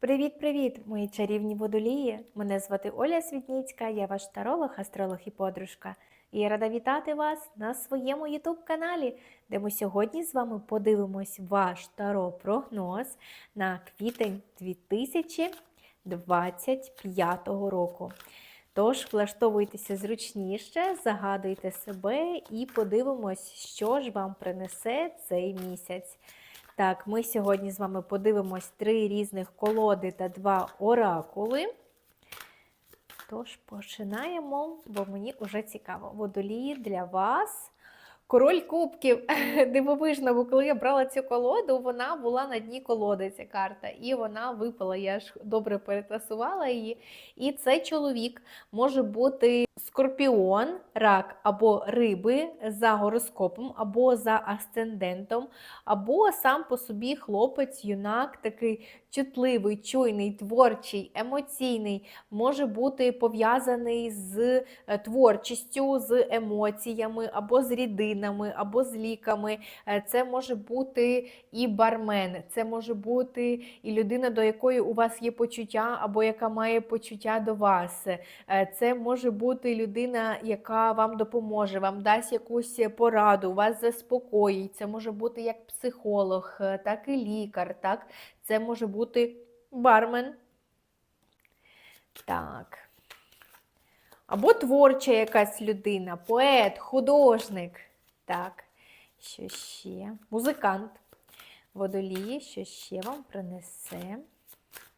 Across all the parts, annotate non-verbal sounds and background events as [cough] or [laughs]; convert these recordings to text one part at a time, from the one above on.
Привіт-привіт, мої чарівні водолії! Мене звати Оля Світніцька, я ваш таролог, астролог і подружка. І я рада вітати вас на своєму ютуб-каналі, де ми сьогодні з вами подивимось ваш таро-прогноз на квітень 2025 року. Тож влаштовуйтеся зручніше, загадуйте себе і подивимось, що ж вам принесе цей місяць. Так, ми сьогодні з вами подивимось три різних колоди та два оракули. Тож починаємо, бо мені вже цікаво. Водолії для вас. Король кубків. [laughs] Дивовижно, бо коли я брала цю колоду, вона була на дні колоди, ця карта. І вона випала. Я ж добре перетасувала її. І цей чоловік може бути скорпіон, рак або риби за гороскопом, або за асцендентом, або сам по собі хлопець, юнак, такий чутливий, чуйний, творчий, емоційний, може бути пов'язаний з е, творчістю, з емоціями, або з рідинами, або з ліками. Е, Це може бути і бармен, це може бути і людина, до якої у вас є почуття, або яка має почуття до вас. Е, Це може бути людина, яка вам допоможе, вам дасть якусь пораду, вас заспокоїть. Це може бути як психолог, е, так і лікар. так? Це може бути бармен. Так. Або творча якась людина, поет, художник. Так, що ще? Музикант. Водолії, що ще вам принесе?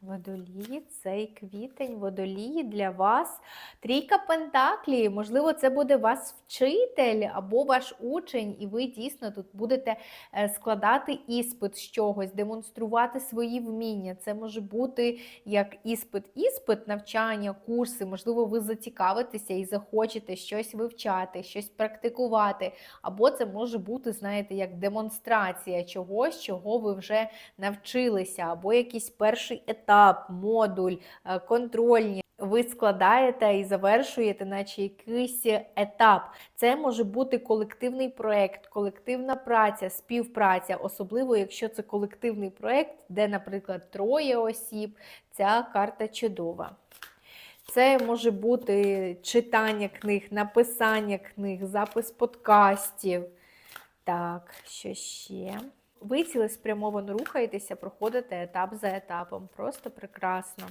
Водолії, цей квітень, водолії для вас. Трійка Пентаклі. Можливо, це буде вас вчитель або ваш учень, і ви дійсно тут будете е, складати іспит з чогось, демонструвати свої вміння. Це може бути як іспит-іспит, навчання, курси. Можливо, ви зацікавитеся і захочете щось вивчати, щось практикувати. Або це може бути, знаєте, як демонстрація чогось, чого ви вже навчилися, або якийсь перший етап, модуль, е, контрольні. Ви складаєте і завершуєте, наче якийсь етап. Це може бути колективний проєкт, колективна праця, співпраця, особливо якщо це колективний проєкт, де, наприклад, троє осіб. Ця карта чудова. Це може бути читання книг, написання книг, запис подкастів. Так, що ще? Ви цілеспрямовано рухаєтеся, проходите етап за етапом. Просто прекрасно.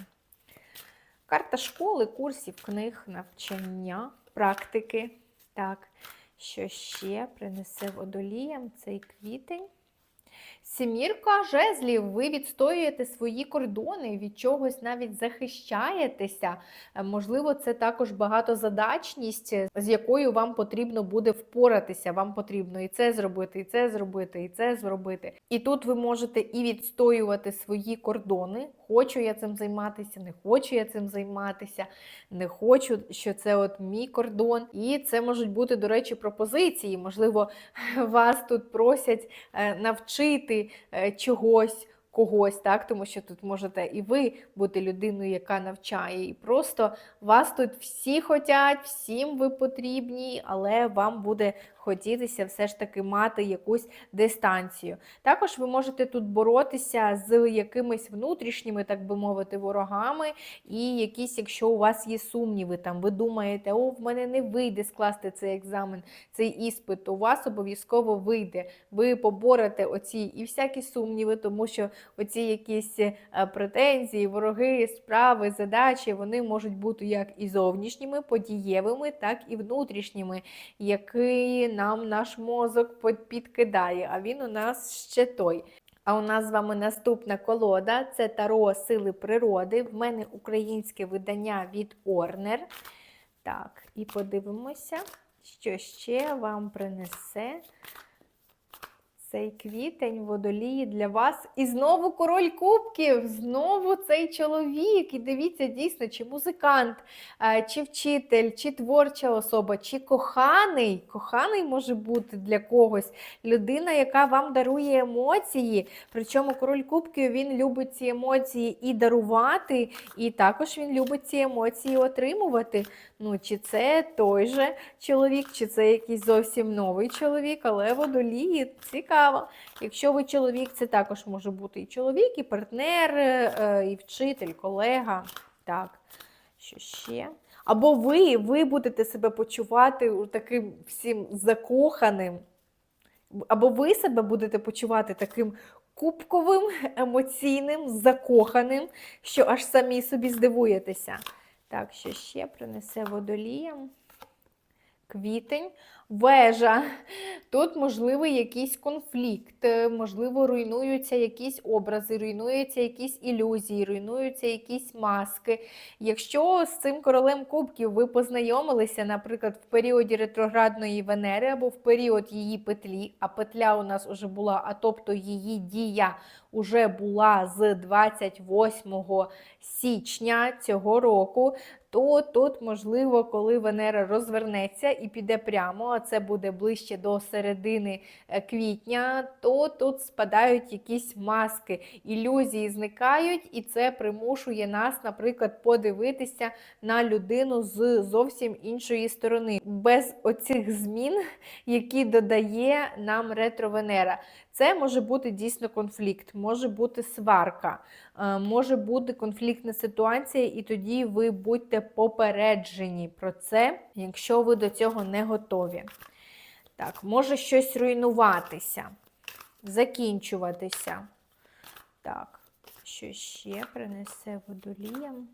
Карта школи, курсів, книг, навчання, практики. Так, що ще принесе водоліям цей квітень? Сімірка жезлів, ви відстоюєте свої кордони, від чогось навіть захищаєтеся. Е, Можливо, це також багатозадачність, з якою вам потрібно буде впоратися. Вам потрібно і це зробити, і це зробити, і це зробити. І тут ви можете і відстоювати свої кордони. Хочу я цим займатися, не хочу я цим займатися, не хочу, що це от мій кордон. І це можуть бути, до речі, пропозиції. Можливо, [laughs] вас тут просять е, навчити е, чогось. Когось, так, тому що тут можете і ви бути людиною, яка навчає. І просто вас тут всі хотять, всім ви потрібні, але вам буде хотітися все ж таки мати якусь дистанцію. Також ви можете тут боротися з якимись внутрішніми, так би мовити, ворогами, і якісь, якщо у вас є сумніви, там ви думаєте, о, в мене не вийде скласти цей екзамен, цей іспит, у вас обов'язково вийде. Ви поборете оці і всякі сумніви, тому що оці якісь е, претензії, вороги, справи, задачі, вони можуть бути як і зовнішніми, подієвими, так і внутрішніми, які нам наш мозок підкидає, а він у нас ще той. А у нас з вами наступна колода це Таро Сили природи. В мене українське видання від Орнер. Так, і подивимося, що ще вам принесе цей квітень водолії для вас. І знову король кубків, знову цей чоловік. І дивіться, дійсно, чи музикант, е, чи вчитель, чи творча особа, чи коханий. Коханий може бути для когось людина, яка вам дарує емоції. Причому король кубків він любить ці емоції і дарувати, і також він любить ці емоції отримувати. Ну, чи це той же чоловік, чи це якийсь зовсім новий чоловік, але водолії цікаво. Цікаво. Якщо ви чоловік, це також може бути і чоловік, і партнер, е, і вчитель, колега. Так, що ще? Або ви, ви будете себе почувати таким всім закоханим. Або ви себе будете почувати таким кубковим, емоційним, закоханим, що аж самі собі здивуєтеся. Так, що ще принесе водоліям? Квітень, вежа. Тут можливий якийсь конфлікт, е, можливо, руйнуються якісь образи, руйнуються якісь ілюзії, руйнуються якісь маски. Якщо з цим королем кубків ви познайомилися, наприклад, в періоді ретроградної Венери або в період її петлі, а петля у нас вже була, а тобто її дія уже була з 28 січня цього року, то тут, можливо, коли Венера розвернеться і піде прямо, а це буде ближче до середини е, квітня, то тут спадають якісь маски, ілюзії зникають, і це примушує нас, наприклад, подивитися на людину з зовсім іншої сторони, без оцих змін, які додає нам ретро-Венера. Це може бути дійсно конфлікт, може бути сварка, е, може бути конфліктна ситуація, і тоді ви будьте попереджені про це, якщо ви до цього не готові. Так, може щось руйнуватися, закінчуватися. Так, що ще принесе водоліям?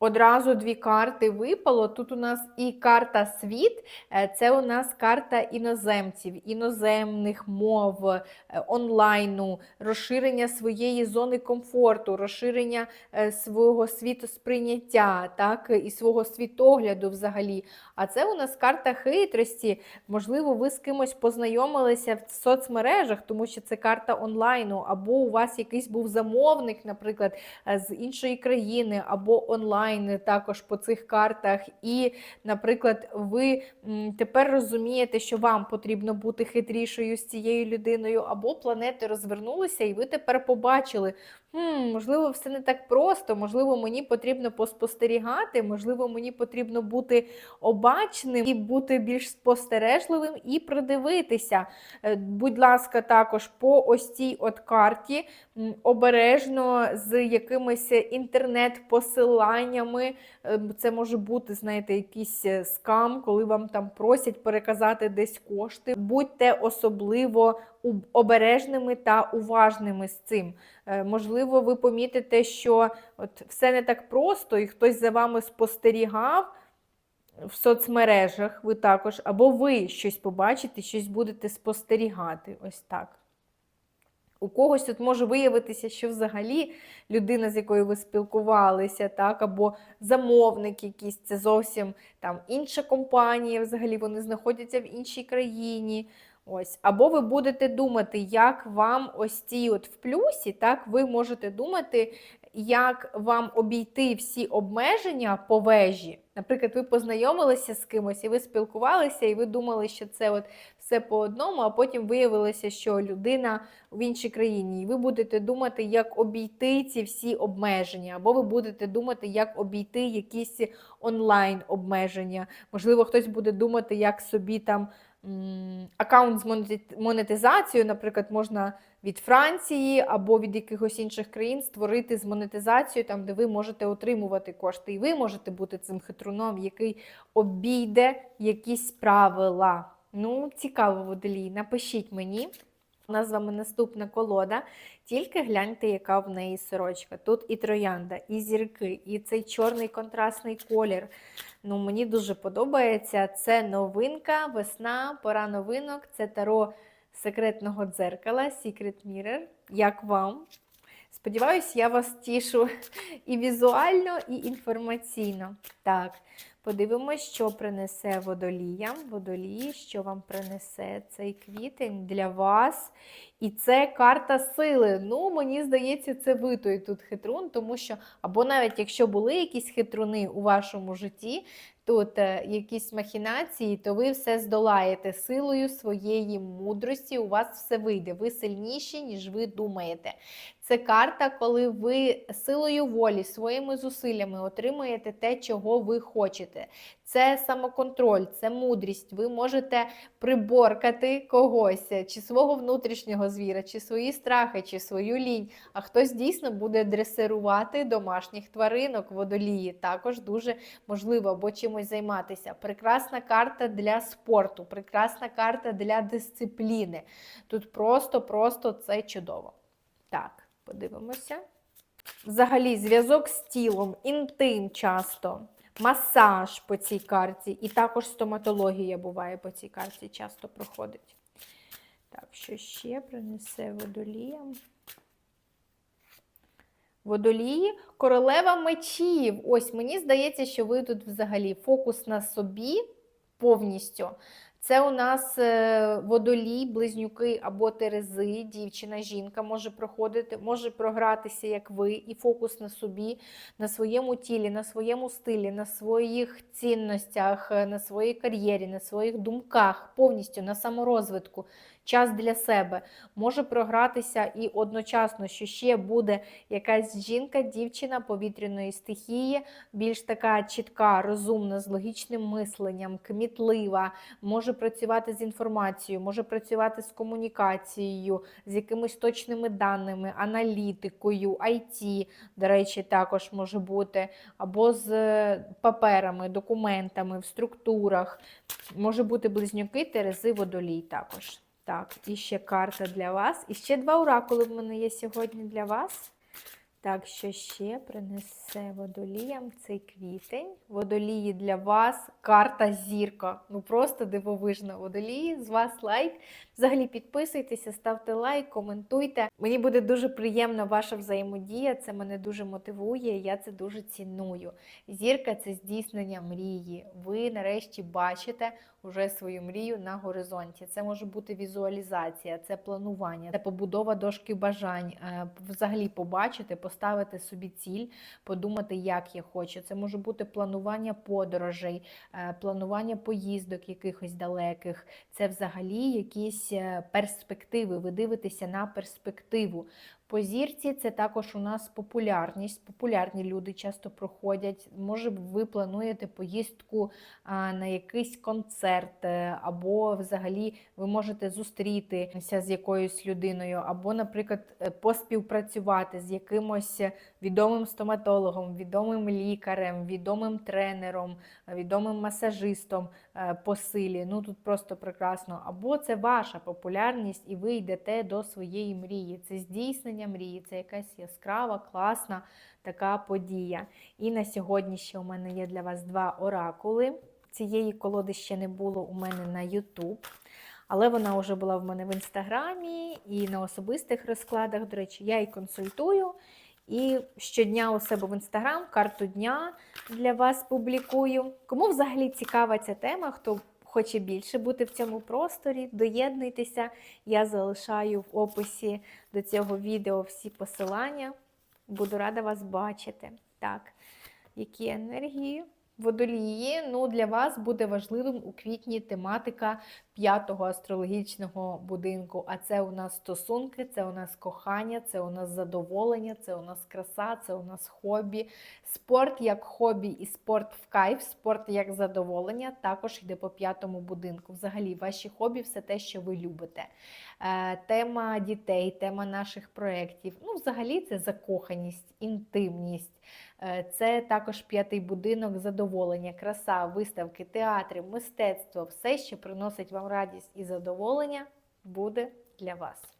Одразу дві карти випало. Тут у нас і карта світ, е, це у нас карта іноземців, іноземних мов, е, онлайну, розширення своєї зони комфорту, розширення е, свого світосприйняття, так, і свого світогляду взагалі. А це у нас карта хитрості. Можливо, ви з кимось познайомилися в соцмережах, тому що це карта онлайну, або у вас якийсь був замовник, наприклад, з іншої країни, або онлайн онлайн також по цих картах. І, наприклад, ви тепер розумієте, що вам потрібно бути хитрішою з цією людиною, або планети розвернулися, і ви тепер побачили, хм, можливо, все не так просто, можливо, мені потрібно поспостерігати, можливо, мені потрібно бути обачним і бути більш спостережливим і придивитися. Е, будь ласка, також по ось цій от карті обережно з якимись інтернет-посиланнями. Е, це може бути, знаєте, якийсь е, скам, коли вам там просять переказати десь кошти. Будьте особливо обережними та уважними з цим. Е, можливо, ви помітите, що от все не так просто, і хтось за вами спостерігав. В соцмережах ви також, або ви щось побачите, щось будете спостерігати. Ось так. У когось тут може виявитися, що взагалі людина, з якою ви спілкувалися, так, або замовник якийсь, це зовсім там інша компанія, взагалі вони знаходяться в іншій країні. Ось, Або ви будете думати, як вам ось ці от в плюсі, так, ви можете думати, як вам обійти всі обмеження по вежі. Наприклад, ви познайомилися з кимось, і ви спілкувалися, і ви думали, що це от все по одному, а потім виявилося, що людина в іншій країні. І ви будете думати, як обійти ці всі обмеження, або ви будете думати, як обійти якісь онлайн обмеження. Можливо, хтось буде думати, як собі там аккаунт з монетизацією, наприклад, можна від Франції або від якихось інших країн створити з монетизацією, там, де ви можете отримувати кошти. І ви можете бути цим хитруном, який обійде якісь правила. Ну, цікаво, водолій, напишіть мені. У нас з вами наступна колода. Тільки гляньте, яка в неї сорочка. Тут і троянда, і зірки, і цей чорний контрастний колір. Ну, Мені дуже подобається. Це новинка, весна, пора новинок. Це таро секретного дзеркала, Secret Mirror. Як вам? Сподіваюсь, я вас тішу і візуально, і інформаційно. Так, подивимось, що принесе водолія. Водолій, що вам принесе цей квітень для вас. І це карта сили. Ну, мені здається, це ви той тут хитрун, тому що, або навіть якщо були якісь хитруни у вашому житті, тут е, якісь махінації, то ви все здолаєте силою своєї мудрості. У вас все вийде. Ви сильніші, ніж ви думаєте. Це карта, коли ви силою волі, своїми зусиллями отримуєте те, чого ви хочете. Це самоконтроль, це мудрість. Ви можете приборкати когось, чи свого внутрішнього звіра, чи свої страхи, чи свою лінь. А хтось дійсно буде дресирувати домашніх тваринок водолії. Також дуже можливо або чимось займатися. Прекрасна карта для спорту, прекрасна карта для дисципліни. Тут просто-просто це чудово. Так, подивимося. Взагалі, зв'язок з тілом, інтим часто, масаж по цій карті, і також стоматологія буває по цій карті, часто проходить. Так, що ще принесе водоліям? Водолії, королева мечів. Ось мені здається, що ви тут взагалі фокус на собі повністю. Це у нас е, водолій, близнюки або терези, дівчина, жінка може проходити, може програтися, як ви, і фокус на собі, на своєму тілі, на своєму стилі, на своїх цінностях, е, на своїй кар'єрі, на своїх думках, повністю на саморозвитку. Час для себе може програтися і одночасно, що ще буде якась жінка, дівчина повітряної стихії, більш така чітка, розумна, з логічним мисленням, кмітлива, може працювати з інформацією, може працювати з комунікацією, з якимись точними даними, аналітикою, IT, до речі, також може бути, або з е, паперами, документами в структурах. Може бути близнюки, терези, водолій також. Так, і ще карта для вас. І ще два оракули в мене є сьогодні для вас. Так, що ще принесе водоліям цей квітень. Водолії для вас. Карта зірка. Ну просто дивовижна. Водолії, з вас лайк. Взагалі підписуйтеся, ставте лайк, коментуйте. Мені буде дуже приємна ваша взаємодія. Це мене дуже мотивує. Я це дуже ціную. Зірка це здійснення мрії. Ви нарешті бачите вже свою мрію на горизонті. Це може бути візуалізація, це планування, це побудова дошки бажань. Е, Взагалі побачити, поставити собі ціль, подумати, як я хочу. Це може бути планування подорожей, е, планування поїздок якихось далеких. Це взагалі якісь е, перспективи. Ви дивитеся на перспективу. По зірці це також у нас популярність. Популярні люди часто проходять. Може, ви плануєте поїздку на якийсь концерт, е, або взагалі ви можете зустрітися з якоюсь людиною, або, наприклад, е, поспівпрацювати з якимось відомим стоматологом, відомим лікарем, відомим тренером, відомим масажистом е, по силі. Ну тут просто прекрасно. Або це ваша популярність, і ви йдете до своєї мрії. Це здійснення мрії, це якась яскрава, класна така подія. І на сьогодні ще у мене є для вас два оракули. Цієї колоди ще не було у мене на YouTube. Але вона вже була в мене в інстаграмі і на особистих розкладах. До речі, я її консультую. І щодня у себе в інстаграм карту дня для вас публікую. Кому взагалі цікава ця тема, хто хоче більше бути в цьому просторі, доєднуйтеся. Я залишаю в описі до цього відео всі посилання. Буду рада вас бачити. Так, які енергії? Водолії, ну для вас буде важливим у квітні тематика п'ятого астрологічного будинку. А це у нас стосунки, це у нас кохання, це у нас задоволення, це у нас краса, це у нас хобі. Спорт як хобі і спорт в кайф, спорт як задоволення також йде по п'ятому будинку. Взагалі, ваші хобі все те, що ви любите. Е, Тема дітей, тема наших проєктів. Ну, взагалі, це закоханість, інтимність. Е, Це також п'ятий будинок задоволення, краса, виставки, театри, мистецтво, все, що приносить вам радість і задоволення, буде для вас.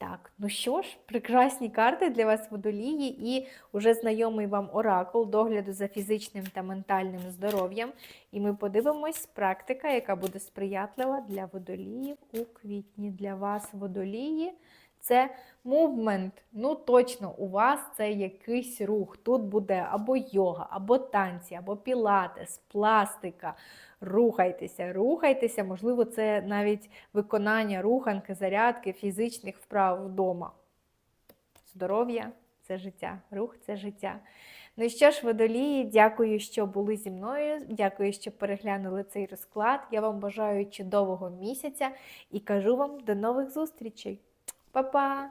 Так, ну що ж, прекрасні карти для вас водолії і уже знайомий вам оракул догляду за фізичним та ментальним здоров'ям. І ми подивимось практика, яка буде сприятлива для водоліїв у квітні. Для вас водолії це мувмент. Ну, точно, у вас це якийсь рух. Тут буде або йога, або танці, або пілатес, пластика. Рухайтеся, рухайтеся, можливо, це навіть виконання руханки, зарядки, фізичних вправ вдома. Здоров'я це життя, рух це життя. Ну що ж, водолії, дякую, що були зі мною. Дякую, що переглянули цей розклад. Я вам бажаю чудового місяця і кажу вам до нових зустрічей. 拜拜。